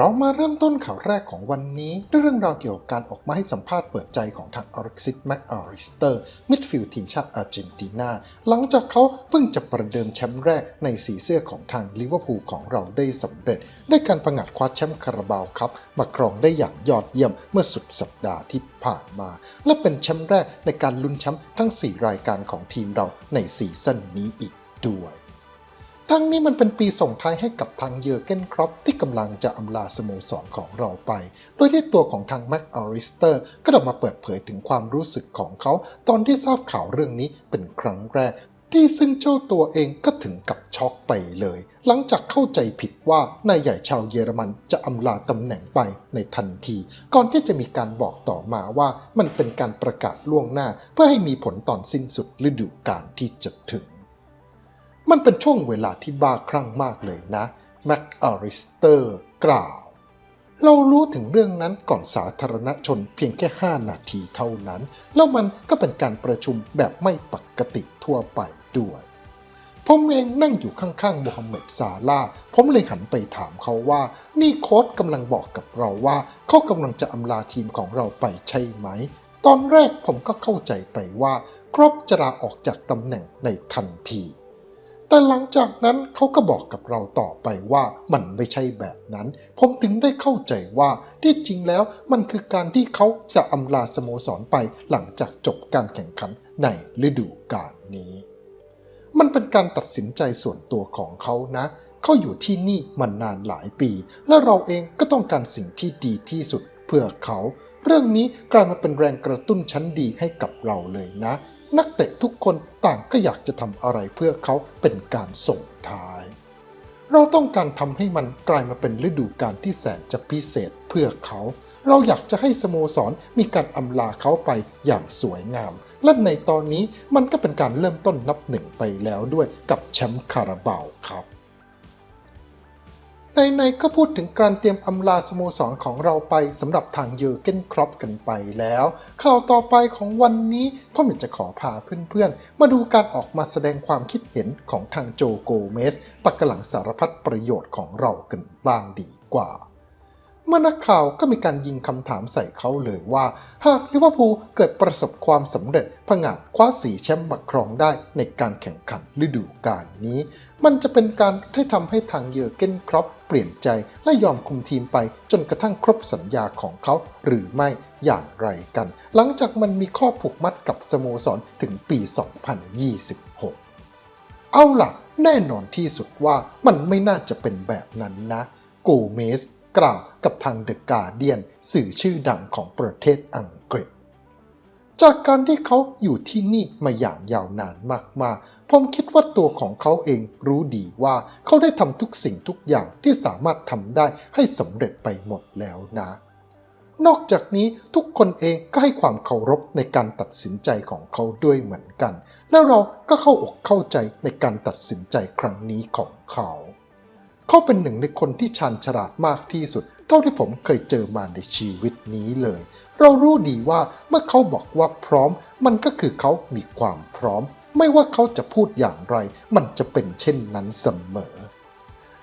เรามาเริ่มต้นข่าวแรกของวันนี้ด้วยเรื่องราวเกี่ยวกับการออกมาให้สัมภาษณ์เปิดใจของทางอเล็กซิสแมคอาริสเตอร์มิดฟิลด์ทีมชาติอาร์เจนตินา หลังจากเขาเพิ่งจะประเดิมแชมป์แรกในสีเสื้อของทางลิเวอร์พูลของเราได้สำเร็จด้วยการประงาดคว้าแชมป์คาราบาวครับมาครองได้อย่างยอดเยี่ยมเมื่อสุดสัปดาห์ที่ผ่านมา และเป็นแชมป์แรกในการลุ้นแชมป์ทั้ง 4 รายการของทีมเราในซีซั่นนี้อีกด้วย ทั้งนี้มันเป็นปีส่งท้ายให้กับทางเยอร์เกนครอปที่กำลังจะอำลาสโมสรของเราไป โดยที่ตัวของทางแม็กอาริสเตอร์ก็ออกมาเปิดเผยถึงความรู้สึกของเขา ตอนที่ทราบข่าวเรื่องนี้เป็นครั้งแรก ที่ซึ่งเจ้าตัวเองก็ถึงกับช็อกไปเลย หลังจากเข้าใจผิดว่านายใหญ่ชาวเยอรมันจะอำลาตำแหน่งไปในทันที ก่อนที่จะมีการบอกต่อมาว่ามันเป็นการประกาศล่วงหน้า เพื่อให้มีผลตอนสิ้นสุดฤดูกาลที่จะถึง มันเป็นช่วงเวลาที่บ้าคลั่งมากเลยนะแม็กอาริสเตอร์กล่าว เรารู้ถึงเรื่องนั้นก่อนสาธารณชนเพียงแค่ 5 นาทีเท่านั้น แล้วมันก็เป็นการประชุมแบบไม่ปกติทั่วไปด้วยผมเองนั่งอยู่ข้างๆโมฮัมเหม็ดซาลาผมเลยหันไปถามเขาว่า นี่โค้ชกำลังบอกกับเราว่า เขากำลังจะอำลาทีมของเราไปใช่ไหม ตอนแรกผมก็เข้าใจไปว่า ครบจะลาออกจากตำแหน่งในทันที แต่หลังจากนั้นเขาก็บอกกับเราต่อไปว่ามันไม่ใช่แบบนั้น ผมถึงได้เข้าใจว่าที่จริงแล้วมันคือการที่เขาจะอำลาสโมสรไปหลังจากจบการแข่งขันในฤดูกาลนี้ มันเป็นการตัดสินใจส่วนตัวของเขานะเขาอยู่ที่นี่มานานหลายปี และเราเองก็ต้องการสิ่งที่ดีที่สุดเพื่อเขา เรื่องนี้กลายมาเป็นแรงกระตุ้นชั้นดีให้กับเราเลยนะ นักเตะทุกคนต่างก็อยากจะทำอะไรเพื่อเขาเป็นการส่งท้าย เราต้องการทำให้มันกลายมาเป็นฤดูกาลที่แสนจะพิเศษเพื่อเขา เราอยากจะให้สโมสรมีการอำลาเขาไปอย่างสวยงาม และในตอนนี้มันก็เป็นการเริ่มต้นนับหนึ่งไปแล้วด้วยกับแชมป์คาราบาวครับ ในๆก็พูดถึงการเตรียมอำลาสโมสรของเราไปสำหรับทางเยอร์เกนครอปกันไปแล้ว ข่าวต่อไปของวันนี้พ่อหมินจะขอพาเพื่อนๆ มาดูการออกมาแสดงความคิดเห็นของทางโจโกเมส ปักกะหลังสารพัดประโยชน์ของเรากันบ้างดีกว่า เมื่อนักข่าวก็มีการยิงคำถามใส่เขาเลยว่า หากลิเวอร์พูลเกิดประสบความสำเร็จผงาดคว้าสีแชมป์มาครองได้ในการแข่งขันฤดูกาลนี้ มันจะเป็นการที่ทำให้ทางเยอร์เกนครอปเปลี่ยนใจและยอมคุมทีมไปจนกระทั่งครบสัญญาของเขาหรือไม่อย่างไรกัน หลังจากมันมีข้อผูกมัดกับสโมสรถึงปี 2026 เอาล่ะ แน่นอนที่สุดว่ามันไม่น่าจะเป็นแบบนั้นนะ โกเมส กล่าวกับทางเดอะการเดียนสื่อชื่อดังของประเทศอังกฤษ จากการที่เขาอยู่ที่นี่มาอย่างยาวนานมากๆ ผมคิดว่าตัวของเขาเองรู้ดีว่าเขาได้ทำทุกสิ่งทุกอย่างที่สามารถทำได้ให้สำเร็จไปหมดแล้วนะนอกจากนี้ทุกคนเองก็ให้ความเคารพในการตัดสินใจของเขาด้วยเหมือนกัน แล้วเราก็เข้าอกเข้าใจในการตัดสินใจครั้งนี้ของเขา เขาเป็นหนึ่งในคนที่ชาญฉลาดมากที่สุด เท่าที่ผมเคยเจอมาในชีวิตนี้เลย เรารู้ดีว่าเมื่อเขาบอกว่าพร้อม มันก็คือเขามีความพร้อม ไม่ว่าเขาจะพูดอย่างไร มันจะเป็นเช่นนั้นเสมอ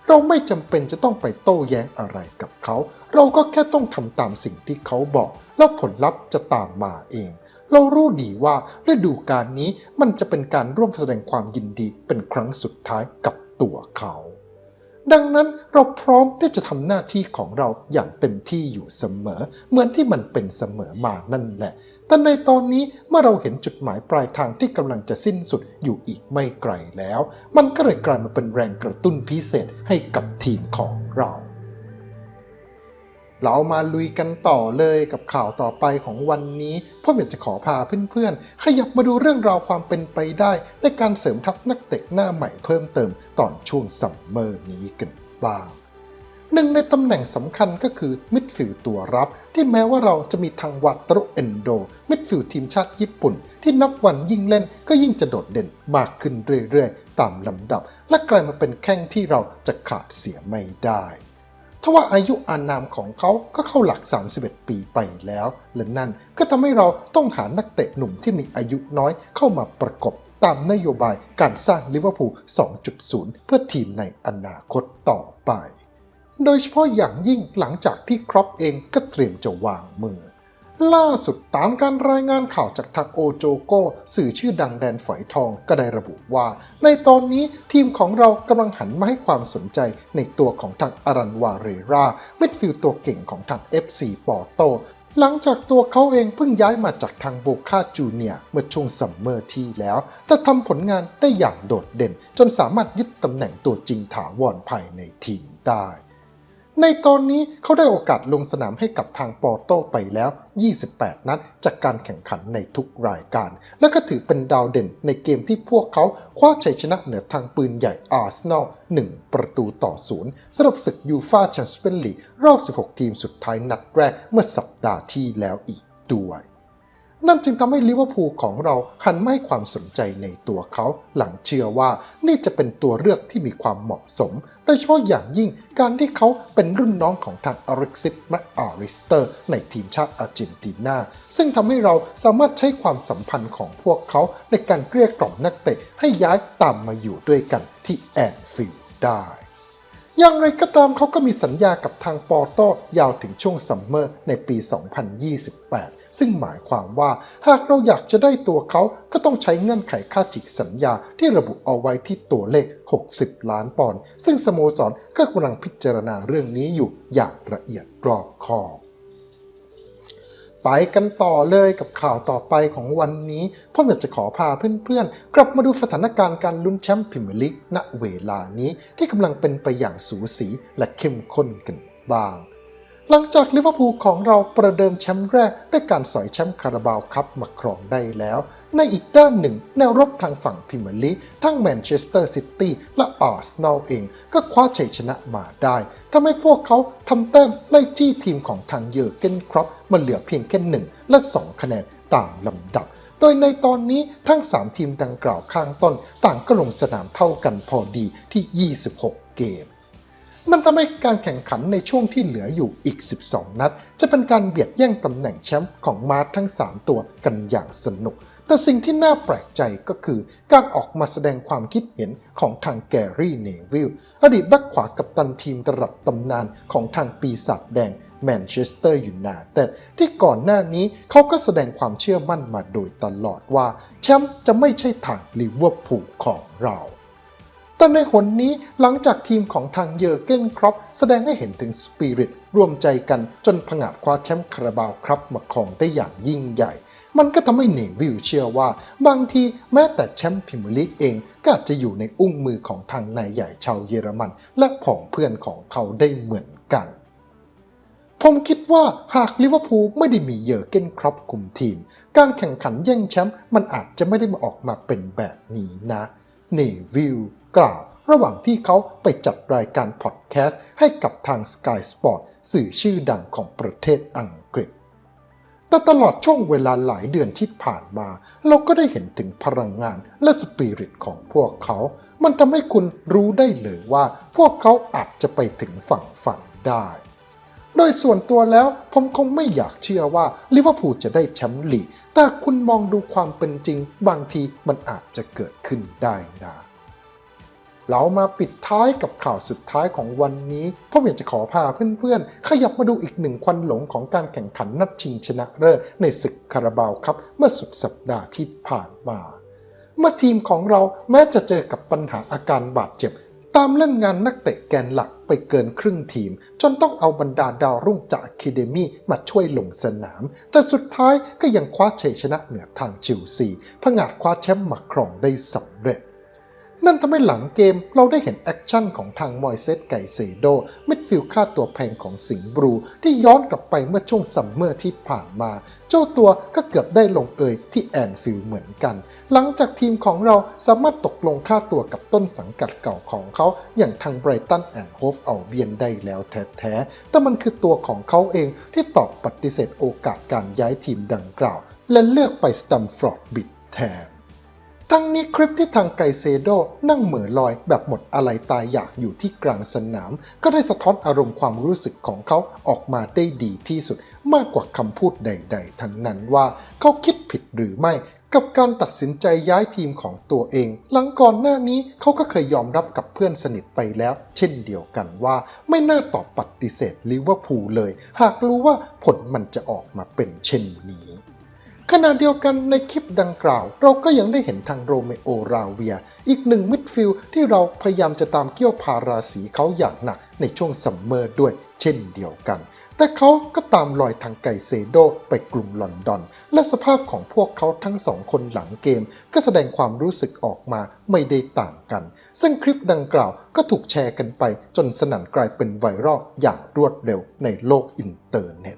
เราไม่จำเป็นจะต้องไปโต้แย้งอะไรกับเขา เราก็แค่ต้องทำตามสิ่งที่เขาบอก แล้วผลลัพธ์จะตามมาเองเรารู้ดีว่าฤดูกาลนี้มันจะเป็นการร่วมแสดงความยินดีเป็นครั้งสุดท้ายกับตัวเขา ดังนั้นเราพร้อมที่จะทำหน้าที่ของเราอย่างเต็มที่อยู่เสมอ เหมือนที่มันเป็นเสมอมานั่นแหละ แต่ในตอนนี้เมื่อเราเห็นจุดหมายปลายทางที่กำลังจะสิ้นสุดอยู่อีกไม่ไกลแล้ว มันก็เลยกลายมาเป็นแรงกระตุ้นพิเศษให้กับทีมของเรา เรามาลุยกันต่อเลยกับข่าวต่อไปของวันนี้พ่อเมียจะขอพาเพื่อนๆ ขยับมาดูเรื่องราวความเป็นไปได้ ในการเสริมทัพนักเตะหน้าใหม่เพิ่มเติมตอนช่วงซัมเมอร์นี้กันบ้างหนึ่งในตำแหน่งสำคัญก็คือมิดฟิลด์ตัวรับ ที่แม้ว่าเราจะมีทางวัตรุเอนโด มิดฟิลด์ทีมชาติญี่ปุ่น ที่นับวันยิ่งเล่นก็ยิ่งจะโดดเด่นมากขึ้นเรื่อยๆ ตามลำดับ และกลายมาเป็นแข้งที่เราจะขาดเสียไม่ได้ ทว่าอายุอานามของเขาก็เข้าหลัก 31 ปีไปแล้วและนั่นก็ทำให้เราต้องหานักเตะหนุ่มที่มีอายุน้อยเข้ามาประกบตามนโยบายการสร้างลิเวอร์พูล 2.0 เพื่อทีมในอนาคตต่อไป โดยเฉพาะอย่างยิ่งหลังจากที่ครอปเองก็เตรียมจะวางมือ ล่าสุดตามการรายงานข่าวจากทางโอโจโกสื่อชื่อดังแดนฝอยทองก็ได้ระบุว่า ในตอนนี้ทีมของเรากำลังหันมาให้ความสนใจในตัวของทางอารันวาเรรามิดฟิลตัวเก่งของทาง FC ปอร์โต หลังจากตัวเขาเองเพิ่งย้ายมาจากทางโบคาจูเนียเมื่อช่วงซัมเมอร์ที่แล้ว แต่ทำผลงานได้อย่างโดดเด่น จนสามารถยึดตำแหน่งตัวจริงถาวรภายในทีมได้ ในตอนนี้เขาได้โอกาสลงสนามให้กับทางปอร์โตไปแล้ว 28 นัด จากการแข่งขันในทุกรายการ และก็ถือเป็นดาวเด่นในเกมที่พวกเขาคว้าชัยชนะเหนือทางปืนใหญ่อาร์เซนอล 1 ประตูต่อศูนย์สำหรับศึกยูฟาแชมเปี้ยนลีกรอบ 16 ทีมสุดท้ายนัดแรกเมื่อสัปดาห์ที่แล้วอีกด้วย นั่นจึงทำให้ลิเวอร์พูลของเราหันมาให้ความสนใจในตัวเขา หลังเชื่อว่านี่จะเป็นตัวเลือกที่มีความเหมาะสม โดยเฉพาะอย่างยิ่งการที่เขาเป็นรุ่นน้องของทางอเร็กซิสแมอาริสเตอร์ ในทีมชาติอาร์เจนตินา ซึ่งทำให้เราสามารถใช้ความสัมพันธ์ของพวกเขาในการเกลี้ยกล่อมนักเตะให้ย้ายตามมาอยู่ด้วยกันที่แอนฟิลด์ได้อย่างไรก็ตามเขาก็มีสัญญากับทางปอร์โตยาวถึงช่วงซัมเมอร์ในปี 2028 ซึ่งหมายความว่าหากเราอยากจะได้ตัวเขาก็ต้องใช้เงื่อนไขค่าจิกสัญญาที่ระบุเอาไว้ที่ตัวเลข 60 ล้านปอนด์ซึ่งสโมสรก็กำลังพิจารณาเรื่องนี้อยู่อย่างละเอียดรอบคอบไปกันต่อเลยกับข่าวต่อไปของวันนี้ผมอยากจะขอพาเพื่อนๆ กลับมาดูสถานการณ์การลุ้นแชมป์พรีเมียร์ลีกณเวลานี้ที่กำลังเป็นไปอย่างสูสีและเข้มข้นกันบ้าง หลังจากลิเวอร์พูลของเราประเดิมแชมป์แรกด้วยการสอยแชมป์คาราบาวคัพมาครองได้แล้ว ในอีกด้านหนึ่ง แนวรบทางฝั่งพรีเมียร์ลีทั้งแมนเชสเตอร์ซิตี้และอาร์เซนอลเอง ก็คว้าชัยชนะมาได้ทำให้พวกเขาทำแต้มไล่จี้ทีมของทางเยอร์เกนครอปมาเหลือเพียงแค่หนึ่งและ 2 คะแนนตามลำดับโดยในตอนนี้ทั้ง 3 ทีมดังกล่าวข้างต้น ต่างก็ลงสนามเท่ากันพอดีที่ 26 เกม มันทำให้การแข่งขันในช่วงที่เหลืออยู่อีก 12 นัด จะเป็นการเบียดแย่งตำแหน่งแชมป์ของมาร์ททั้ง 3 ตัวกันอย่างสนุก แต่สิ่งที่น่าแปลกใจก็คือ การออกมาแสดงความคิดเห็นของทางแกรี่เนวิลอดีตแบ็คขวากับตันทีมระดับตำนานของทางปีศาจแดงแมนเชสเตอร์ยูไนเต็ดที่ก่อนหน้านี้เขาก็แสดงความเชื่อมั่นมาโดยตลอดว่า แชมป์จะไม่ใช่ทางลิเวอร์พูลของเรา แต่ในหนนี้หลังจากทีมของทางเยอร์เกนครอปแสดงให้เห็นถึงสปิริตรวมใจกันจนผงาดคว้าแชมป์คาราบาวครับมาครองได้อย่างยิ่งใหญ่ มันก็ทำให้เนวิลเชื่อว่า บางทีแม้แต่แชมป์พรีเมียร์ลีกเองก็อาจจะอยู่ในอุ้งมือของทางนายใหญ่ชาวเยอรมัน และผองเพื่อนของเขาได้เหมือนกันผมคิดว่าหากลิเวอร์พูลไม่ได้มีเยอร์เกนครอปคุมทีม การแข่งขันแย่งแชมป์มันอาจจะไม่ได้มาออกมาเป็นแบบนี้นะ เนวิลกล่าว ระหว่างที่เขาไปจัดรายการพอดแคสต์ให้กับทาง Sky Sport สื่อชื่อดังของประเทศอังกฤษ แต่ตลอดช่วงเวลาหลายเดือนที่ผ่านมา เราก็ได้เห็นถึงพลังงานและสปิริตของพวกเขา มันทำให้คุณรู้ได้เลยว่า พวกเขาอาจจะไปถึงฝั่งฝันได้ โดยส่วนตัวแล้วผมคงไม่อยากเชื่อว่าลิเวอร์พูลจะได้แชมป์ลีก แต่คุณมองดูความเป็นจริง บางทีมันอาจจะเกิดขึ้นได้นะ เรามาปิดท้ายกับข่าวสุดท้ายของวันนี้ผมอยากจะขอพาเพื่อนๆ ขยับมาดูอีกหนึ่งควันหลงของการแข่งขันนัดชิงชนะเลิศในศึกคาราบาวครับเมื่อสุดสัปดาห์ที่ผ่านมา เมื่อทีมของเราแม้จะเจอกับปัญหาอาการบาดเจ็บ ตามเล่นงานนักเตะแกนหลัก ไปเกินครึ่งทีม จนต้องเอาบรรดาดาวรุ่งจากอะคาเดมี่มาช่วยลงสนาม แต่สุดท้ายก็ยังคว้าชัยชนะเหนือทางชิลซีผงาดคว้าแชมป์มาครองได้สำเร็จ นั่นทำให้หลังเกมเราได้เห็นแอคชั่นของทางมอยเซตไก่เซโดมิดฟิลด์ค่าตัวแพงของสิงบรูที่ย้อนกลับไปเมื่อช่วงซัมเมอร์ที่ผ่านมา เจ้าตัวก็เกือบได้ลงเอยที่แอนฟิลเหมือนกัน หลังจากทีมของเราสามารถตกลงค่าตัวกับต้นสังกัดเก่าของเขา อย่างทางไบรตันแอนด์โฮฟเอาเบียนได้แล้วแท้ๆ แต่มันคือตัวของเขาเองที่ตอบปฏิเสธโอกาสการย้ายทีมดังกล่าว และเลือกไปสตัมฟอร์ดบิดแทน ทั้งนี้คลิปที่ทางไกเซโดนั่งเหม่อลอยแบบหมดอะไรตายอยากอยู่ที่กลางสนาม ก็ได้สะท้อนอารมณ์ความรู้สึกของเขาออกมาได้ดีที่สุด มากกว่าคำพูดใด ๆ ทั้งนั้นว่าเขาคิดผิดหรือไม่กับการตัดสินใจย้ายทีมของตัวเอง หลังก่อนหน้านี้เขาก็เคยยอมรับกับเพื่อนสนิทไปแล้ว เช่นเดียวกันว่าไม่น่าตอบปฏิเสธลิเวอร์พูลเลย หากรู้ว่าผลมันจะออกมาเป็นเช่นนี้ ขณะเดียวกันในคลิปดังกล่าว เราก็ยังได้เห็นทางโรเมโอราเวีย อีกหนึ่งมิดฟิลด์ที่เราพยายามจะตามเกี่ยวพาราสีเขาอย่างหนักในช่วงซัมเมอร์ด้วยเช่นเดียวกัน แต่เขาก็ตามรอยทางไกเซโดไปกรุงลอนดอน และสภาพของพวกเขาทั้งสองคนหลังเกม ก็แสดงความรู้สึกออกมาไม่ได้ต่างกัน ซึ่งคลิปดังกล่าวก็ถูกแชร์กันไปจนสนั่นกลายเป็นไวรัลอย่างรวดเร็วในโลกอินเทอร์เน็ต